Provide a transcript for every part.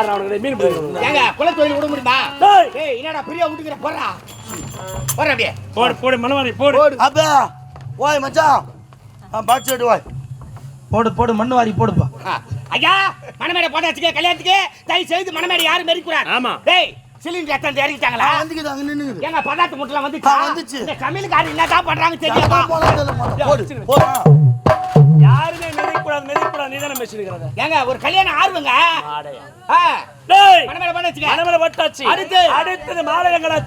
யார் அவனுக்கு மீன் பிடிக்கணும் ஏங்க குலத்தொழில் விட முடியுமா? டேய், ஏய் என்னடா பிரியா விட்டுக்கிற போறா? போற அப்படியே. போடு போடு மனவாரி போடு. அப்பா ஓய் மச்சான். போடு போடு வாரி போடுப்பா. ஐயா மணமேடை போட்டாச்சுக்க கல்யாணத்துக்கு? தயவு செய்து மணமேடை யாரும் மெரிக்கூடாது ஆமா. டேய் சிலிண்டர் எத்தனை இறக்கிட்டாங்களா? வந்துக்குது அங்க நின்னுக்குது. ஏங்க பதார்த்த முட்டலாம் வந்து வந்துச்சு. இந்த சமையலுக்காரர் என்னதான் பண்றாங்க தெரியல மாட்டேன். யாருமே மெதிக்கூடாது மெதிக்கூடாது நீ தானே மெச்சிருக்கிறத ஏங்க ஒரு கல்யாணம் ஆர்வங்க? மணமேடை போட்டாச்சுக்க மனமர வட்டாச்சு அடுத்து? மாலையங்களா.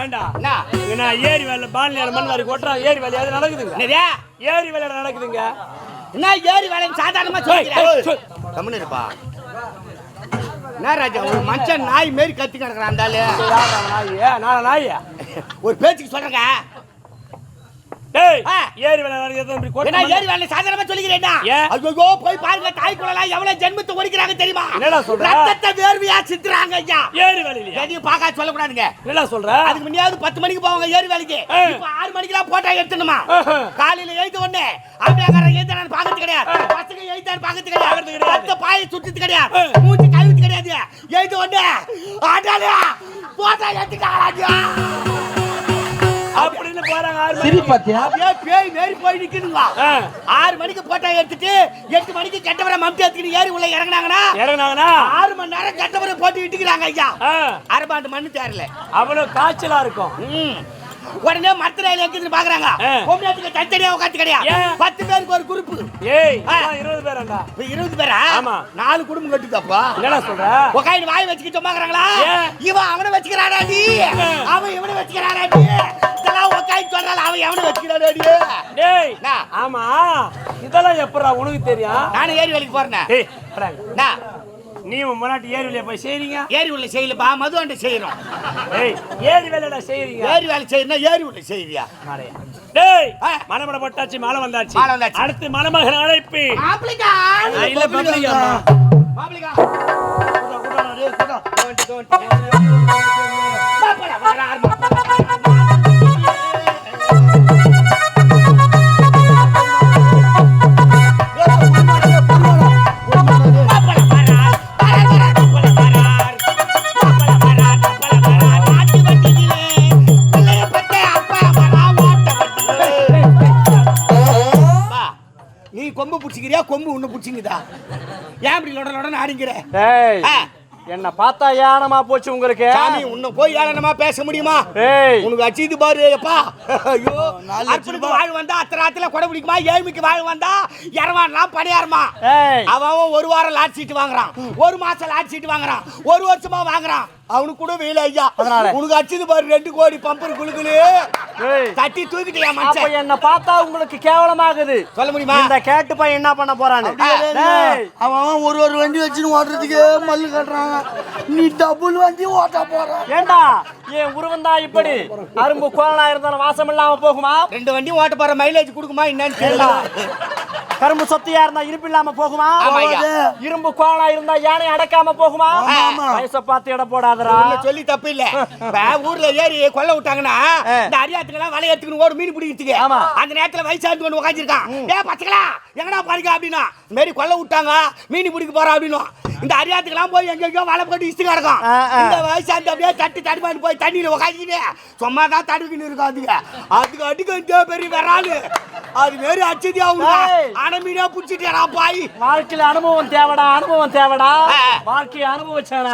ஏன்டா என்ன? ஏரி வேலை பாலியல் மண் வாரி கொட்டுறான் ஏரி வேலை அது நடக்குதுங்க? ஏரி வேலை நடக்குதுங்க. என்ன ஏறி வேலைன்னு சாதாரணமா சொல்லிக்கிறேன் கம்முன்னு இருப்பா. என்ன ராஜா ஒரு மனுஷன் நாய் மாரி கத்தி கிடக்குறான் அந்த நாய்? நான் நாய்? ஒரு பேச்சுக்கு சொல்றேங்க ஏறி வேலை சாதாரணமா? ஐயோ போய் பாருங்க தாய் குழலாம் எவ்வளவு ஜென்மத்தை ஒடிக்கிறாங்க தெரியுமா? என்னடா சொல்ற? ரத்தத்தை வேர்வையா சித்துறாங்க ஐயா. ஏரி வேலையிலையா எதையும் பார்க்க சொல்லக்கூடாதுங்க. என்னடா சொல்ற? அதுக்கு முன்னாடி பத்து மணிக்கு போவாங்க ஏறி வேலைக்கு. ஆ. இப்ப ஆறு மணிக்கெல்லாம் போட்டா எடுத்துணுமா. காலையில எழுத்து ஒண்ணு அப்படியாக்காரன் எழுத்தானு பாக்கிறது கிடையாது. பசங்க எழுத்தானு பாக்கிறது கிடையாது. ரத்த பாய சுத்தது கிடையாது. மூச்சு கிடையாது எழுத்து ஒண்ணு? ஆட்டாளே போட்டா எடுத்துக்காராஜா அப்படின்னு போறாங்க ஆறு சரி. பாத்தியா? அப்படியே பேய் மாரி போய் நிக்கணுங்களா ஆ. ஆறு மணிக்கு போட்டா எடுத்துட்டு எட்டு மணிக்கு கெட்டவரை மம்டி எடுத்துக்கிட்டு ஏறி உள்ள இறங்குனாங்கன்னா இறங்குனாங்கன்னா? ஆறு மணி நேரம் கெட்டவரை போட்டு விட்டுக்கிறாங்க ஐயா. அரபாண்டு மண்ணு தேரல அவ்வளவு காய்ச்சலா இருக்கும். உடனே மரத்துல எங்க பாக்குறாங்க ஆ. பொம்னாத்துக்கு தனித்தனியா உட்காந்து கிடையாது? பத்து பேருக்கு ஒரு குரூப் ஏய். நான் இருபது இப்ப இருபது பேரா ஆமா. நாலு குடும்பம் கட்டுதாப்பா என்னடா சொல்ற உக்காந்து வாய் வச்சுக்கிட்டு சும்மாக்குறாங்களா ஏன்? இவன் அவனை வச்சுக்கிறானா நீ அவன் இவனை வச்சுக்கிறானா நீ இதெல்லாம் உக்காந்து சொல்றாள் அவன் எவனை வச்சுக்கிறானா நீ டேய் என்ன? ஆமா இதெல்லாம் எப்படா உனக்கு தெரியும் நானும் ஏரி வேலைக்கு போறேன். என்ன? நீ முன்னாடி ஏரி வேலையை போய் செய்றீங்க? ஏரி உள்ள செய்யலப்பா மது அண்டை செய்யறோம் ஏய் ஏரி வேலைடா செய்றீங்க. ஏரி வேலை செய்யணும் ஏரி உள்ள செய்யறியா மாடையா. டேய் ஆ. மணமட பட்டாச்சு மழை வந்தாச்சு. மழை வந்தாச்சு. அடுத்து மணமகன் அழைப்பு. மாப்பிளைக்கா? ஆ, இல்ல பப்ளிக் மாப்பிளைக்கா. பிடிச்சிங்குதா? ஏன் இப்படி லொட லொடன்னு ஆடிங்கிற? என்ன பார்த்தா யானமா போச்சு உங்களுக்கு. சாமி உன்னை போய் ஏளனமா பேச முடியுமா? டேய் உனக்கு அச்சிது பாரு அப்பா ஐயோ நாலு அற்புதத்துக்கு வாழ் வந்தா அத்தராத்துல கொடை பிடிக்குமா? ஏழ்மைக்கு வாழ் வந்தா இரவான்லாம் பணியாரமா ஏய். அவன் ஒரு வாரம் லாட் சீட் வாங்குறான். ஒரு மாசம் லாட் சீட் வாங்குறான். ஒரு வருஷமா வாங்குறான். அவனுக்கு கூட வெயில் ஐயா. அதனால? உனக்கு அடிச்சது பாரு ரெண்டு கோடி பம்பர் குழுக்குலு ஏய். தட்டி தூக்கிட்டியா என்ன பார்த்தா உங்களுக்கு கேவலமாகுது. சொல்ல முடியுமா? இந்த கேட்டு பையன் என்ன பண்ண போறான்னு? அவன் அவன் ஒரு ஒரு வண்டி வச்சுன்னு ஓட்டுறதுக்கே மல்லு கட்டுறாங்க நீ டபுள் வண்டி ஓட்ட போற. ஏண்டா? என் உருவம் தான் இப்படி? அரும்பு கோலனா இருந்தாலும் வாசம் இல்லாம போகுமா? ரெண்டு வண்டி ஓட்ட போற மைலேஜ் கொடுக்குமா என்னன்னு தெரியல கரும்பு சொத்தியா இருந்தா இருப்பு இல்லாம போகுமா. இரும்பு கோலா இருந்தா யானை அடக்காம போகுமா. வயசை பார்த்து இட உன்னை சொல்லி தப்பு இல்ல. ஊர்ல ஏறி கொல்ல விட்டாங்கன்னா இந்த அரியாத்துக்கெல்லாம் வலை எடுத்துக்கணும் ஓடு மீன் பிடிக்கிறதுக்கு. ஆமா. அந்த நேரத்துல வயசாந்து ஒண்ணு உட்காந்துருக்கான் ஏ பச்சைகளா எங்கடா பாருங்க அப்படின்னா? இந்த மாதிரி கொல்ல விட்டாங்க மீன் பிடிக்க போறோம் அப்படின்னு இந்த அரியாத்துக்கெல்லாம் போய் எங்கெங்கயோ வலை போட்டு இசுக்கு கிடக்கும். இந்த வயசாந்து அப்படியே தட்டி தடுமாடி போய் தண்ணியில உட்காந்துக்கிட்டு சும்மா தான் தடுக்கின்னு இருக்கும் அதுக்கு அதுக்கு அடிக்க பெரிய வராது அது மாரி அச்சதி அவங்க ஏய். அணை மீனா பிடிச்சிட்டா பாய். வாழ்க்கையில அனுபவம் தேவைடா அனுபவம் தேவைடா. வாழ்க்கையை அனுபவிச்சானா.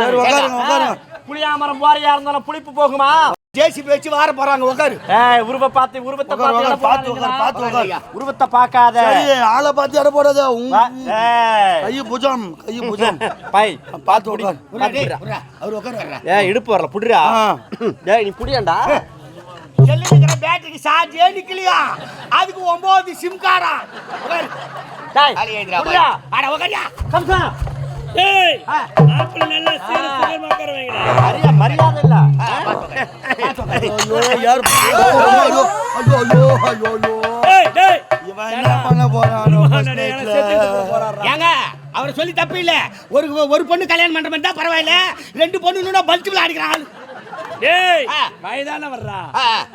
புளியாமரம் போறையா இருந்தாலும் புளிப்பு போகுமா? ஜேசிபி வச்சு வார போறாங்க உட்காரு ஏய் உருவ பார்த்து உருவத்தை பார்த்து இட பார்த்து உட்காரு. பார்த்து உட்காரு. உருவத்தை பார்க்காத. ஆளை பார்த்து எடை போடாத ஏய். கை புஜம் கை புஜம். பை. பார்த்து உட்காரு. அவரு உட்காரு வர்றா ஏய் இடுப்பு வரல புடிடா ஆ. ஏய் நீ புடியாண்டா? செல்லுங்கிற பேட்டரிக்கு சார்ஜே நிக்கலையா? அதுக்கு ஒன்பது சிம் கார்டா உட்காரு. டேய் அட உட்காரியா கம்சா. ஏய் ஆ. ஆப்பிள் நல்ல சீர சுகர் மக்கற வைங்கடா மரியா மரியாதை இல்ல. ஐயோ யார் ஐயோ ஐயோ ஐயோ ஐயோ ஐயோ ஐயோ. ஏய் டேய். இவன் என்ன பண்ண போறானோ ஏங்க அவரை சொல்லி தப்பு இல்ல. ஒரு ஒரு பொண்ணு கல்யாணம் பண்ற மாதிரி தான் பரவாயில்ல. ரெண்டு பொண்ணு பல்ச்சுல அடிக்கிறான். ஆளு. டேய். வயதான வர்றா.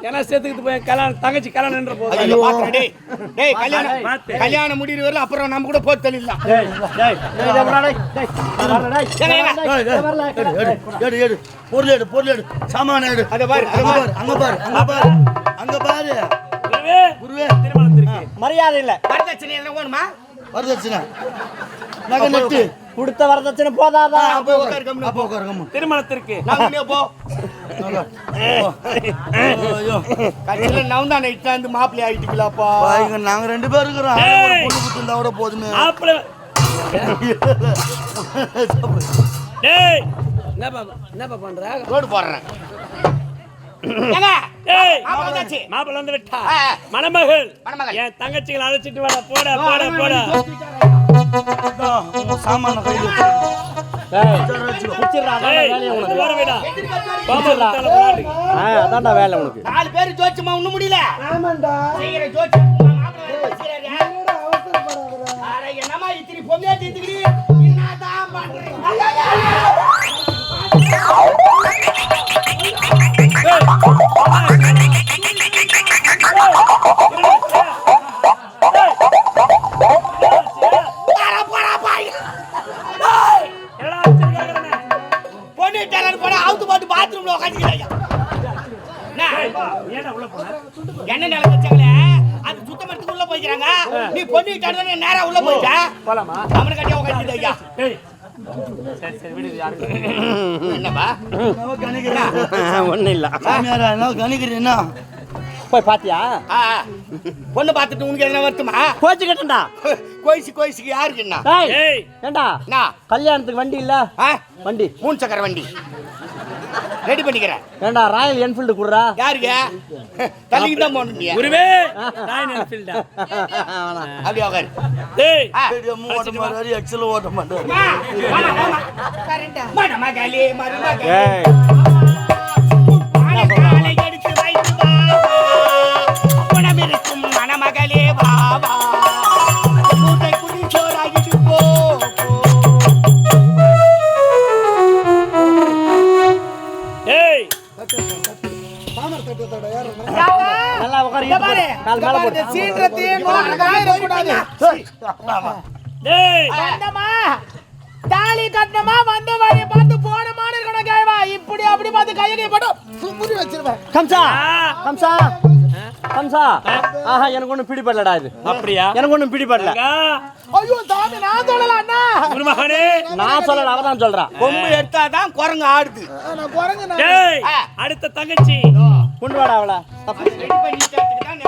ஏன்னா சேர்த்துக்கிட்டு போய் கல்யாணம் தங்கச்சி கல்யாணம் என்ற போது ஐயோ, பாத்துடா, டேய். டேய், கல்யாணம். கல்யாணம் முடிவு வரல அப்புறம் நம்ம கூட போட்டு தள்ளிடலாம் டேய் டேய் டேய். விடா, டேய் வரல, டேய். பொருள் பொருள் சாமான அதை பாரு, அதை அங்க பாரு. அங்க பாரு அங்க பாரு. அங்க பாரு. குருவே, குருவே திருமணத்திற்கு மரியாதை இல்ல. வரதட்சணை என்ன வேணுமா? வரதட்சணை. நகை நட்டு கொடுத்த வரதட்சணை போதாதா? திருமணத்திற்கு. மாப்பிள்ளை ஆயிட்டீங்களாப்பா பாருங்க நாங்க ரெண்டு பேரும் இருக்கிறோம். பொண்ணு குத்துந்தா கூட போதுமே. என்னப்பா என்னப்பா பண்ற? ரோடு போடுறேன். மாப்பிள்ளை வந்து விட்டா. மணமகள். என் தங்கச்சிகளை அழைச்சிட்டு வாடா போடா போடா போடா. சாமான அதான்டா வேலை உனக்கு. நாலு பேர் ஜோச்சுமா ஒண்ணும் முடியல. சீக்கிரம் போலாமா? அவனை கட்டியா உட்காந்துக்கிட்டு ஐயா. ஒன்றும் இல்லை. கணிக்கிறேன்னா போய் பாத்தியா. பொண்ணு பார்த்துட்டு உனக்கு எதனா வருத்துமா? கோச்சுக்கிட்டா கோயிச்சு கோயிச்சுக்கு யாருக்கு என்ன? ஏண்டா? கல்யாணத்துக்கு வண்டி இல்ல? வண்டி. மூணு சக்கர வண்டி. ரெடி பண்ணிக்கிறேன். ஏண்டா ராயல் என்ஃபீல்டு குடுறா? யாருக்கு? தள்ளிக்கு தான் போகணும் நீ குருவே நான் என்ஃபீல்டா அப்படியே உட்காரு டேய். ஸ்டேடியம் ஓட்ட மாட்டாரு எக்ஸல் ஓட்ட மருமகளே. ஏய். காலை போடு. கால் மேல போடு டேய். வந்தமா தாலி கட்டணமா வந்த வழியை பார்த்து போனமான இருக்கணும் கேவா. இப்படி அப்படி பார்த்து கையை கை போட்டு வச்சிருவேன். கம்சா. கம்சா. கம்சா. ஆஹா எனக்கு ஒண்ணும் பிடிபடலடா இது. அப்படியா? எனக்கு ஒண்ணும் பிடிபடல. ஐயோ சாமி நான் சொல்லல அண்ணா. நான் சொல்லல அவதான் சொல்றான். கொம்பு எடுத்தாதான் குரங்கு ஆடுது. நான் குரங்கு நான் டேய் ஆ. அடுத்த தங்கச்சி. கொண்டு வாடா அவளை. தப்பு ரெடி பண்ணிக்கிறதுக்கு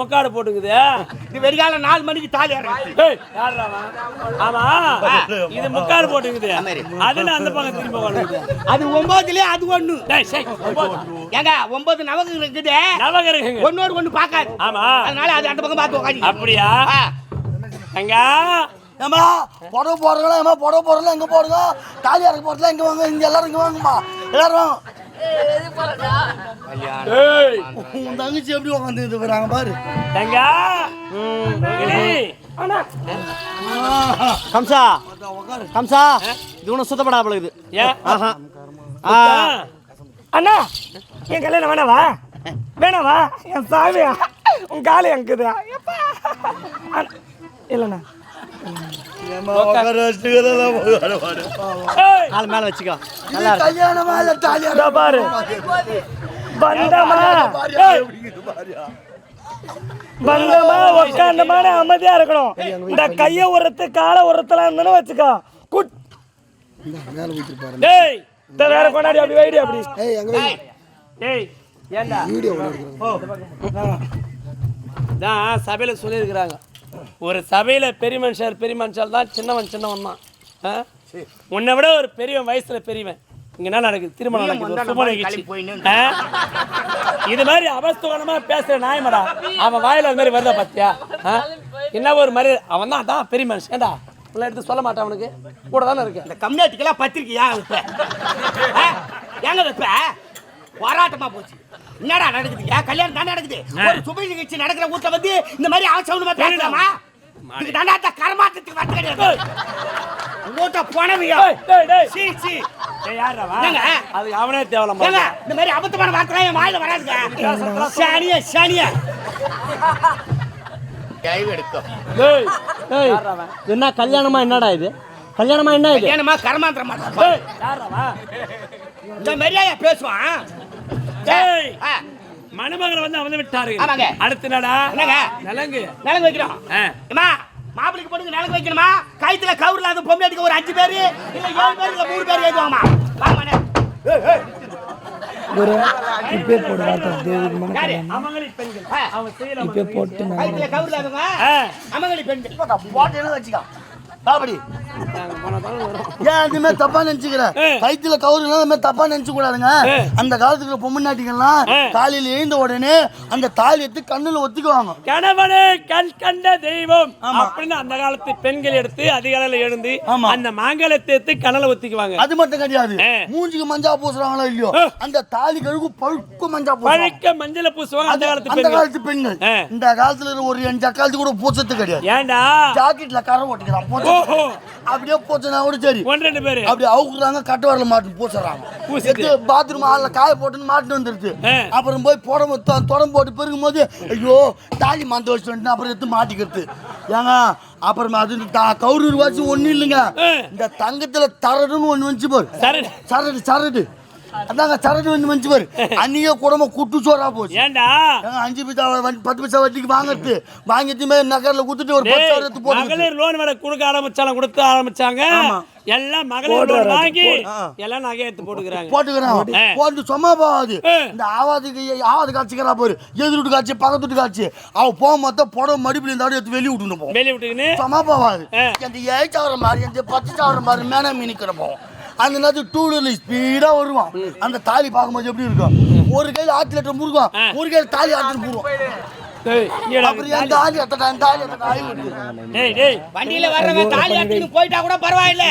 முக்காடு போட்டுக்குது. இது வெடிகாலம் நாலு மணிக்கு தாலி? ஆமா? இது முக்காடு போட்டுக்குது. அதுல அந்த பக்கம் திரும்ப கொண்டு அது ஒன்பதுலயே அது ஒண்ணு. ஏங்க ஒன்பது நவகம் இருக்குது. நவகிரகங்க. ஒன்னோடு ஒண்ணு பார்க்காது. ஆமா. அதனால அது அந்த பக்கம் பார்த்து உட்காந்து அப்படியா? எங்க? ஏமா புடவை போடுறங்களா? ஏமா புடவை போடுறல எங்க போடுங்க? தாலி இறக்க போடுறல எங்க வாங்க? இங்க எல்லாரும் இங்க வாங்கம்மா. எல்லாரும் உன் தங்கச்சி எப்படி உட்காந்து வராங்க பாரு. ஆஹா. கம்சா. கம்சா இது ஒன்றும் சுத்தப்படா பழகுது ஏன் ஆஹா. ஆ அண்ணா என் கல்யாணம் வேணாவா? வேணாவா? என் சாமியா உன் காலி அங்குதா இல்லண்ணா. கால் மேல வச்சுக்கோ. நல்லா இருக்கு. கல்யாணமா பாரு. பந்தமா பந்தமா உட்காந்தமான அமைதியா இருக்கணும். இந்த கைய உரத்து காலை உரத்துல இருந்தேன்னு வச்சுக்கோ. குட். மேல டேய் இந்த வேற கொண்டாடி அப்படி வைடி அப்படி. ஏய் வை டேய் வீடியோ தான் சபையில சொல்லியிருக்கிறாங்க. ஒரு சபையில பெரிய மனுஷர் பெரிய மனுஷர் தான் சின்னவன் சின்னவன் தான். ஆ? உன்னை விட ஒரு பெரியவன் வயசுல பெரியவன். இங்க என்ன நடக்குது? திருமணம் நடக்குது. சுப நிகழ்ச்சி? இது மாதிரி அபஸ்தோகனமா பேசுற நாயமடா. அவன் வாயில அது மாதிரி வருதா பாத்தியா? ஆ? என்ன ஒரு மாதிரி? அவன் தான் அதான் பெரிய மனுஷன். ஏண்டா? உள்ள எடுத்து சொல்ல மாட்டான் அவனுக்கு. கூட தானே இருக்கு. இந்த கம்யூனிட்டிக்கெல்லாம் பத்திரிக்கை ஏன் வைப்ப? ஏங்க வைப்ப போராட்டமா போச்சு. என்னடா நடக்குது? கல்யாணம் தானே நடக்குது? ஒரு சுப நிகழ்ச்சி நடக்கிற வீட்டுல வந்து இந்த மாதிரி அவசரமா பேசலாமா? இதுக்கு தாண்டா வந்து கிடையாது டேய், டேய். சீ சீ. அவன்? தேவலாம் இந்த மாதிரி அபத்தமான வார்த்தை என் வாயில வராதுங்க. ஏய், ஏய், என்ன கல்யாணமா என்னடா இது? கல்யாணமா என்ன இது? ஏனமா கரமாந்திர மாட்டேன் இந்த மாதிரியா பேசுவான்? மணமகளை வந்து அவன் விட்டாரு ஆமாங்க. அடுத்த நாடா என்னங்க? நலங்கு. நிலங்கு வைக்கிறோம். ஏமா மாப்பிளைக்கு பொண்ணுக்கு நிலங்கு வைக்கணுமா? கைத்துல கவுர் இல்லாத பொம்மையாட்டுக்கு ஒரு அஞ்சு பேரு இல்ல ஏழு பேர் இல்ல மூணு பேர் ஏதுவாமா வாங்கண்ணே யாரு? அமங்கலி பெண்கள். ஆ, அவன் செய்யல கைத்துல கவுர் இல்லாதவங்க ஆ. அமங்கலி பெண்கள். போட்டேன்னு வச்சுக்கா. பாபடி. ஏன் அந்த மாதிரி தப்பா நினைச்சுக்கிற ஏ. கைத்துல கவுருலாம் தப்பா நினைச்சு கூடாதுங்க. அந்த காலத்துல பொம்மநாட்டிகள்லாம். காலையில எழுந்த உடனே அந்த தாலி எடுத்து கண்ணுல ஒத்திக்குவாங்க கணவனே கண் கண்ட தெய்வம். அப்படின்னு அந்த காலத்து பெண்கள் எடுத்து அதிகாலையில எழுந்து. அந்த மாங்கலத்தை எடுத்து கனல ஒத்திக்குவாங்க அது மட்டும் கிடையாது. மூஞ்சிக்கு மஞ்சா பூசுறாங்களோ இல்லையோ. அந்த தாலி கழுகு பழுக்க மஞ்சா பழைக்க மஞ்சள பூசுவாங்க அந்த காலத்து அந்த காலத்து பெண்கள். இந்த காலத்துல ஒரு என் காலத்து கூட பூச்சத்து கிடையாது ஏன்டா ஜாக்கெட்ல கரை ஓட்டிக்கிறான் அப்படியே பூச்சனா கூட சரி. ஒன்று ரெண்டு பேரு. அப்படி அவுக்குறாங்க கட்ட வரல மாட்டு பூசுறாங்க. எடுத்து பாத்ரூம் ஆள்ல காய போட்டுன்னு மாட்டு வந்துருச்சு. அப்புறம் போய் புடம் தொ- தொடம் போட்டு பெருகும் போது ஐயோ தாலி மந்த வச்சு வந்துட்டு அப்புறம் எடுத்து மாட்டிக்கிறது. ஏங்க அப்புறம் அது கவுரு வாசி ஒண்ணும் இல்லைங்க. இந்த தங்கத்துல தரடுன்னு ஒண்ணு வந்துச்சு பாரு. சரி சரடு சரடு. அதாங்க சரடு வந்து வந்துச்சு பாரு. அன்னைக்கே குடும்பம் குட்டு சோறா போச்சு. ஏன்டா ஏங்க, அஞ்சு பைசா பத்து பைசா வட்டிக்கு வாங்குறது. வாங்கிட்டு போய் நகர்ல குத்துட்டு ஒரு பத்து எடுத்து போட்டு மகளிர் லோன் வேலை கொடுக்க ஆரம்பிச்சாலும் கொடுத்து ஆரம்பிச்சாங்க. எல்லாம் மகளிர் லோன் வாங்கி. எல்லாம் நகை எடுத்து போட்டுக்கிறாங்க. போட்டுக்கிறான் ஆ. போட்டு சும்மா போகாது. இந்த ஆவாதுக்கு ஆவாது காட்சிக்கிறா பாரு. எதிர்விட்டு காட்சி பக்கத்து வீட்டு காட்சி அவ போக மொத்தம் புடவை மடிப்பில் இருந்தாலும் எடுத்து வெளியே விட்டுன்னு போவோம் வெளியே விட்டுக்கின்னு? சும்மா போகாது. இந்த ஏழு சவரம் மாதிரி இந்த பத்து சவரம் மாதிரி மேன மீனிக்கிற போவோம் அந்த நேரத்துக்கு டூ வீலர்ல ஸ்பீடா வருவான். அந்த தாலி பார்க்கும்போது எப்படி இருக்கும்? ஒரு கையில் ஆத்தி லிட்டர் முருகும். ஒரு கையில் தாலி ஆத்தி டேய் வண்டியில வர்றவங்க தாலி அடிச்சுன்னு போயிட்டா கூட பரவாயில்ல.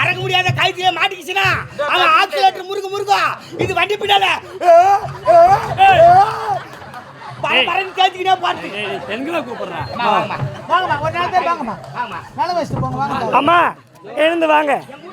அறக்க முடியாத கைத்திலே மாட்டிக்கிச்சுனா அவன் ஆக்சிலேட்டர் முருகு முருகா இது வண்டி பின்னால. பர பரன்னு கேட்டுக்கிட்டே பாட்டு டேய், டேய், பெண்களை கூப்பிடுறா. வாங்கம்மா ஒரு நாள் பேர் வாங்கம்மா. வாங்கம்மா நல்ல வயசு போங்க வாங்க. அம்மா எழுந்து வாங்க. எங்க